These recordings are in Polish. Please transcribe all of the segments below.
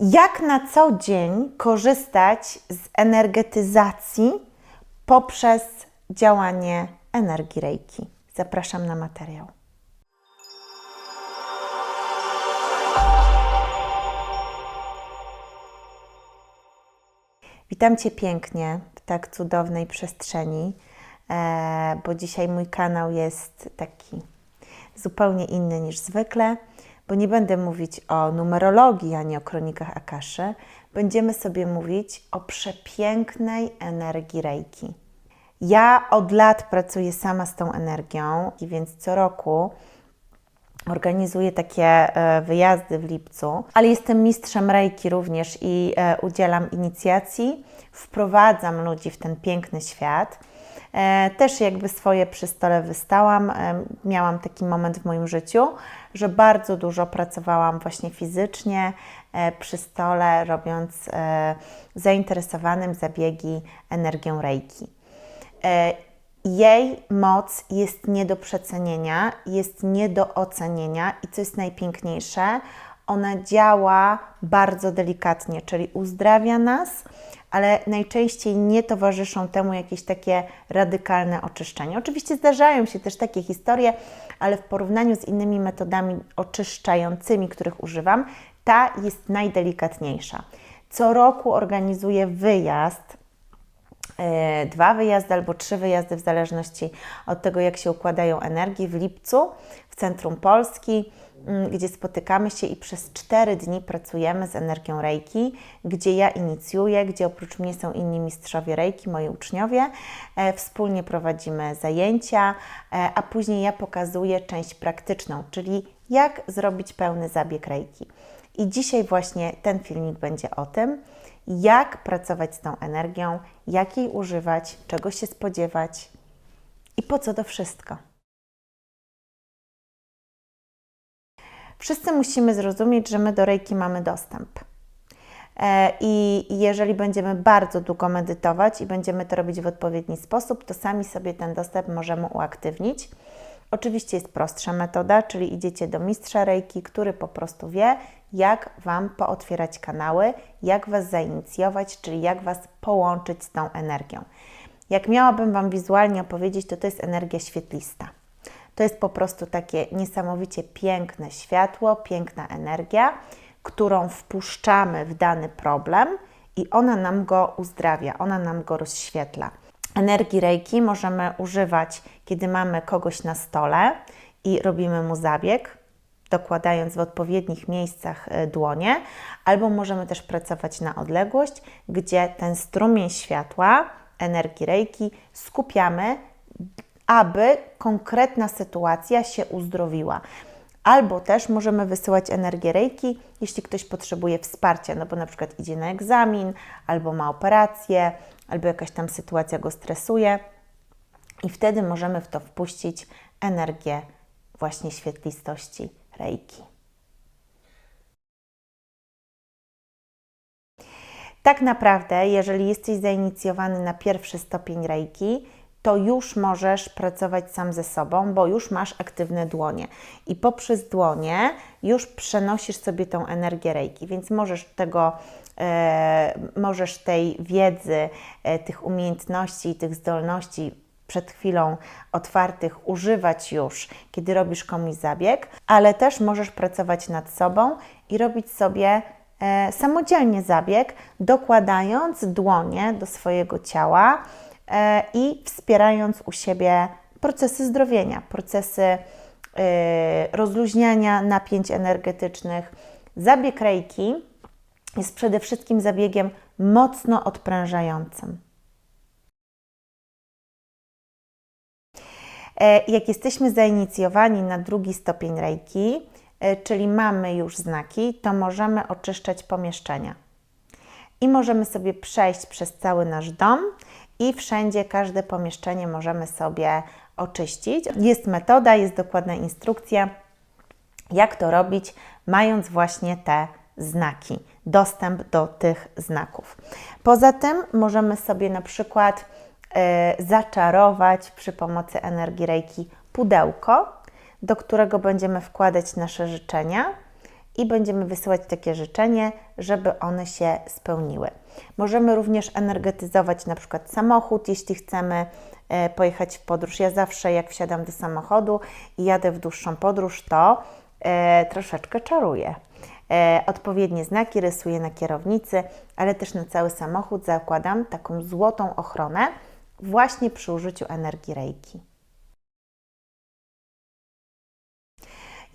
Jak na co dzień korzystać z energetyzacji poprzez działanie energii Reiki? Zapraszam na materiał. Witam Cię pięknie w tak cudownej przestrzeni, e, bo dzisiaj mój kanał jest taki zupełnie inny niż zwykle, bo nie będę mówić o numerologii ani o kronikach Akaszy. Będziemy sobie mówić o przepięknej energii Reiki. Ja od lat pracuję sama z tą energią, i więc co roku organizuję takie e, wyjazdy w lipcu, ale jestem mistrzem Reiki również i e, udzielam inicjacji, wprowadzam ludzi w ten piękny świat. E, Też jakby swoje przy stole wystałam. E, Miałam taki moment w moim życiu, że bardzo dużo pracowałam właśnie fizycznie e, przy stole, robiąc zainteresowanym zabiegi energią Reiki. Jej moc jest nie do przecenienia, jest nie do ocenienia i co jest najpiękniejsze, ona działa bardzo delikatnie, czyli uzdrawia nas, ale najczęściej nie towarzyszą temu jakieś takie radykalne oczyszczenia. Oczywiście zdarzają się też takie historie, ale w porównaniu z innymi metodami oczyszczającymi, których używam, ta jest najdelikatniejsza. Co roku organizuję wyjazd e, dwa wyjazdy albo trzy wyjazdy, w zależności od tego, jak się układają energii, w lipcu w centrum Polski, gdzie spotykamy się i przez cztery dni pracujemy z energią Reiki, gdzie ja inicjuję, gdzie oprócz mnie są inni mistrzowie Reiki, moi uczniowie. E, Wspólnie prowadzimy zajęcia, e, a później ja pokazuję część praktyczną, czyli jak zrobić pełny zabieg Reiki. I dzisiaj właśnie ten filmik będzie o tym, jak pracować z tą energią, jak jej używać, czego się spodziewać i po co to wszystko. Wszyscy musimy zrozumieć, że my do Reiki mamy dostęp. E, I jeżeli będziemy bardzo długo medytować i będziemy to robić w odpowiedni sposób, to sami sobie ten dostęp możemy uaktywnić. Oczywiście jest prostsza metoda, czyli idziecie do mistrza Reiki, który po prostu wie, jak Wam pootwierać kanały, jak Was zainicjować, czyli jak Was połączyć z tą energią. Jak miałabym Wam wizualnie opowiedzieć, to to jest energia świetlista. To jest po prostu takie niesamowicie piękne światło, piękna energia, którą wpuszczamy w dany problem i ona nam go uzdrawia, ona nam go rozświetla. Energii Reiki możemy używać, kiedy mamy kogoś na stole i robimy mu zabieg, dokładając w odpowiednich miejscach e, dłonie, albo możemy też pracować na odległość, gdzie ten strumień światła, energii Reiki skupiamy, aby konkretna sytuacja się uzdrowiła. Albo też możemy wysyłać energię Reiki, jeśli ktoś potrzebuje wsparcia, no bo na przykład idzie na egzamin, albo ma operację, albo jakaś tam sytuacja go stresuje. I wtedy możemy w to wpuścić energię właśnie świetlistości Reiki. Tak naprawdę, jeżeli jesteś zainicjowany na pierwszy stopień Reiki, to już możesz pracować sam ze sobą, bo już masz aktywne dłonie. I poprzez dłonie już przenosisz sobie tą energię Reiki, więc możesz tego, e, możesz tej wiedzy, e, tych umiejętności i tych zdolności przed chwilą otwartych używać już, kiedy robisz komuś zabieg, ale też możesz pracować nad sobą i robić sobie e, samodzielnie zabieg, dokładając dłonie do swojego ciała i wspierając u siebie procesy zdrowienia, procesy e, rozluźniania napięć energetycznych. Zabieg Reiki jest przede wszystkim zabiegiem mocno odprężającym. E, Jak jesteśmy zainicjowani na drugi stopień Reiki, e, czyli mamy już znaki, to możemy oczyszczać pomieszczenia. I możemy sobie przejść przez cały nasz dom i wszędzie każde pomieszczenie możemy sobie oczyścić. Jest metoda, jest dokładna instrukcja, jak to robić, mając właśnie te znaki, dostęp do tych znaków. Poza tym możemy sobie na przykład e, zaczarować przy pomocy energii Reiki pudełko, do którego będziemy wkładać nasze życzenia i będziemy wysyłać takie życzenie, żeby one się spełniły. Możemy również energetyzować na przykład samochód, jeśli chcemy e, pojechać w podróż. Ja zawsze, jak wsiadam do samochodu i jadę w dłuższą podróż, to e, troszeczkę czaruję. E, odpowiednie znaki rysuję na kierownicy, ale też na cały samochód zakładam taką złotą ochronę właśnie przy użyciu energii Reiki.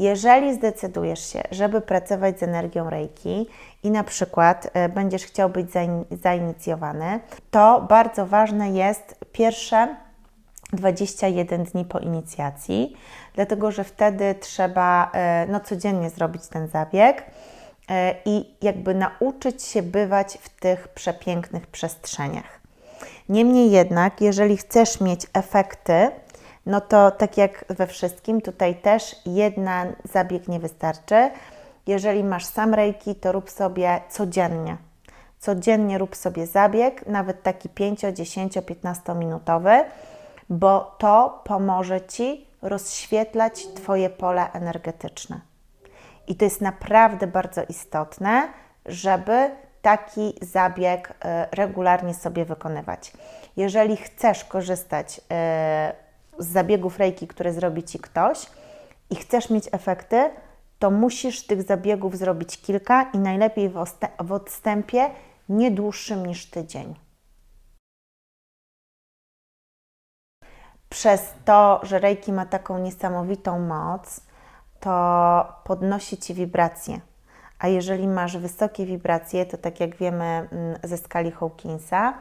Jeżeli zdecydujesz się, żeby pracować z energią Reiki i na przykład e, będziesz chciał być zainicjowany, to bardzo ważne jest pierwsze 21 dni po inicjacji, dlatego że wtedy trzeba e, no, codziennie zrobić ten zabieg e, i jakby nauczyć się bywać w tych przepięknych przestrzeniach. Niemniej jednak, jeżeli chcesz mieć efekty, no to tak jak we wszystkim, tutaj też jedna zabieg nie wystarczy. Jeżeli masz sam rejki, to rób sobie codziennie. Codziennie rób sobie zabieg, nawet taki 5, 10, 15 minutowy, bo to pomoże Ci rozświetlać Twoje pole energetyczne. I to jest naprawdę bardzo istotne, żeby taki zabieg e, regularnie sobie wykonywać. Jeżeli chcesz korzystać e, z zabiegów rejki, które zrobi Ci ktoś i chcesz mieć efekty, to musisz tych zabiegów zrobić kilka i najlepiej w odstępie nie dłuższym niż tydzień. Przez to, że rejki ma taką niesamowitą moc, to podnosi Ci wibracje. A jeżeli masz wysokie wibracje, to tak jak wiemy mm, ze skali Hawkinsa,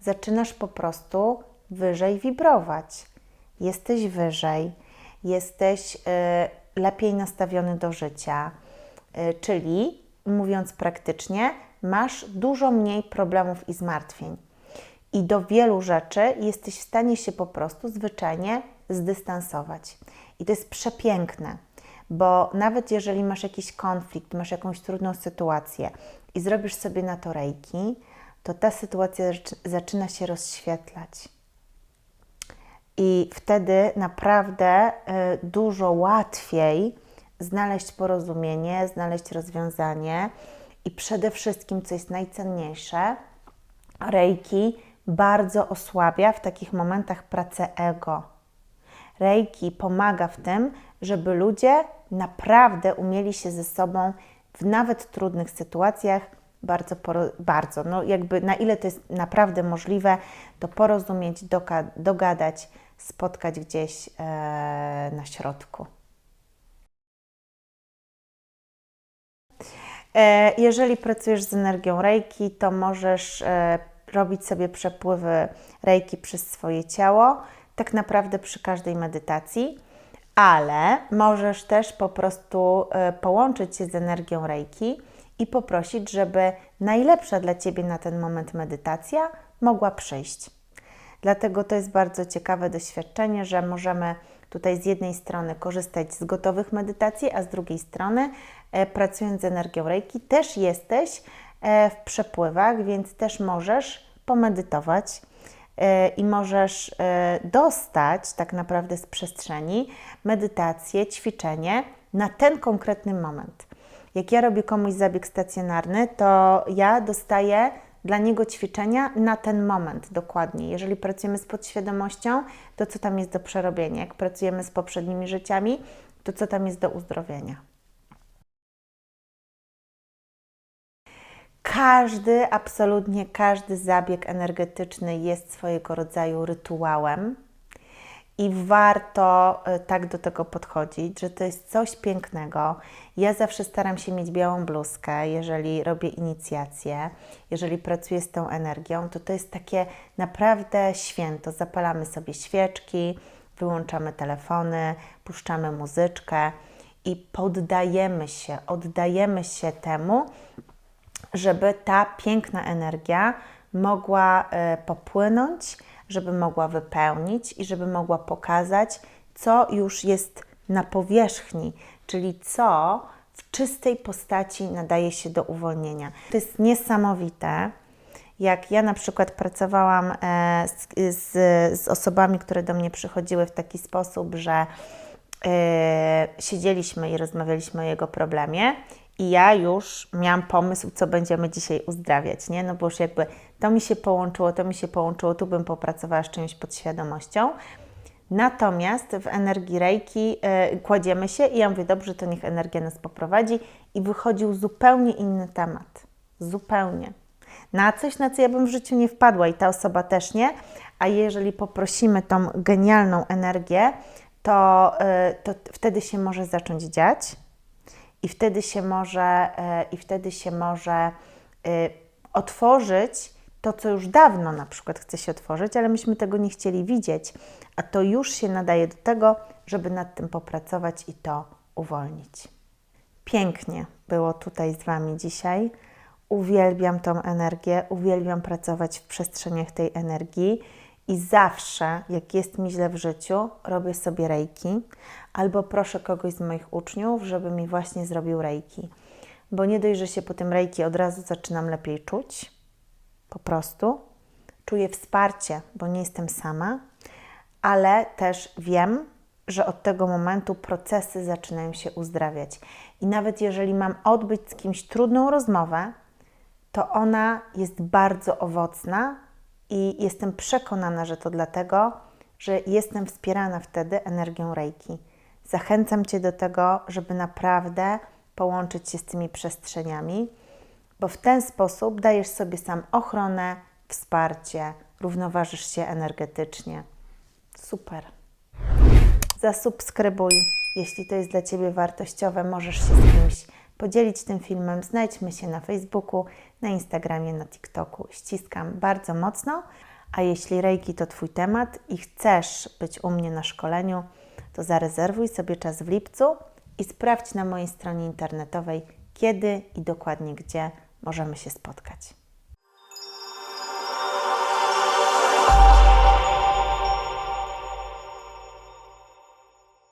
zaczynasz po prostu wyżej wibrować jesteś wyżej, jesteś y, lepiej nastawiony do życia, y, czyli mówiąc praktycznie, masz dużo mniej problemów i zmartwień. I do wielu rzeczy jesteś w stanie się po prostu zwyczajnie zdystansować. I to jest przepiękne, bo nawet jeżeli masz jakiś konflikt, masz jakąś trudną sytuację i zrobisz sobie na to rejki, to ta sytuacja zaczyna się rozświetlać i wtedy naprawdę y, dużo łatwiej znaleźć porozumienie, znaleźć rozwiązanie i przede wszystkim, co jest najcenniejsze, Reiki bardzo osłabia w takich momentach pracę ego. Reiki pomaga w tym, żeby ludzie naprawdę umieli się ze sobą w nawet trudnych sytuacjach bardzo, bardzo, no jakby na ile to jest naprawdę możliwe, to porozumieć, dogadać, spotkać gdzieś e, na środku. E, jeżeli pracujesz z energią Reiki, to możesz e, robić sobie przepływy Reiki przez swoje ciało, tak naprawdę przy każdej medytacji, ale możesz też po prostu połączyć się z energią Reiki i poprosić, żeby najlepsza dla Ciebie na ten moment medytacja mogła przyjść. Dlatego to jest bardzo ciekawe doświadczenie, że możemy tutaj z jednej strony korzystać z gotowych medytacji, a z drugiej strony e, pracując z energią Reiki też jesteś e, w przepływach, więc też możesz pomedytować e, i możesz dostać tak naprawdę z przestrzeni medytację, ćwiczenie na ten konkretny moment. Jak ja robię komuś zabieg stacjonarny, to ja dostaję dla niego ćwiczenia na ten moment dokładnie. Jeżeli pracujemy z podświadomością, to co tam jest do przerobienia? Jak pracujemy z poprzednimi życiami, to co tam jest do uzdrowienia? Każdy, absolutnie każdy zabieg energetyczny jest swojego rodzaju rytuałem i warto e, tak do tego podchodzić, że to jest coś pięknego. Ja zawsze staram się mieć białą bluzkę, jeżeli robię inicjację, jeżeli pracuję z tą energią, to to jest takie naprawdę święto. Zapalamy sobie świeczki, wyłączamy telefony, puszczamy muzyczkę i poddajemy się, oddajemy się temu, żeby ta piękna energia mogła e, popłynąć żeby mogła wypełnić i żeby mogła pokazać, co już jest na powierzchni, czyli co w czystej postaci nadaje się do uwolnienia. To jest niesamowite. Jak ja na przykład pracowałam e, z, z, z osobami, które do mnie przychodziły w taki sposób, że yy, siedzieliśmy i rozmawialiśmy o jego problemie, I ja już miałam pomysł, co będziemy dzisiaj uzdrawiać, nie? No bo już jakby to mi się połączyło, to mi się połączyło, tu bym popracowała z czymś podświadomością. Natomiast w energii Reiki y, kładziemy się i ja mówię, dobrze, to niech energia nas poprowadzi i wychodził zupełnie inny temat. Zupełnie. Na coś, na co ja bym w życiu nie wpadła i ta osoba też nie, a jeżeli poprosimy tą genialną energię, to, y, to wtedy się może zacząć dziać i wtedy się może, y, i wtedy się może y, otworzyć to, co już dawno na przykład chce się otworzyć, ale myśmy tego nie chcieli widzieć, a to już się nadaje do tego, żeby nad tym popracować i to uwolnić. Pięknie było tutaj z Wami dzisiaj. Uwielbiam tą energię, uwielbiam pracować w przestrzeniach tej energii i zawsze, jak jest mi źle w życiu, robię sobie rejki albo proszę kogoś z moich uczniów, żeby mi właśnie zrobił rejki. Bo nie dość, że się po tym rejki od razu zaczynam lepiej czuć, po prostu czuję wsparcie, bo nie jestem sama, ale też wiem, że od tego momentu procesy zaczynają się uzdrawiać. I nawet jeżeli mam odbyć z kimś trudną rozmowę, to ona jest bardzo owocna i jestem przekonana, że to dlatego, że jestem wspierana wtedy energią Reiki. Zachęcam Cię do tego, żeby naprawdę połączyć się z tymi przestrzeniami, bo w ten sposób dajesz sobie sam ochronę, wsparcie, równoważysz się energetycznie. Super. Zasubskrybuj, jeśli to jest dla Ciebie wartościowe, możesz się z kimś podzielić tym filmem. Znajdźmy się na Facebooku, na Instagramie, na TikToku. Ściskam bardzo mocno. A jeśli Reiki to Twój temat i chcesz być u mnie na szkoleniu, to zarezerwuj sobie czas w lipcu i sprawdź na mojej stronie internetowej, kiedy i dokładnie gdzie możemy się spotkać.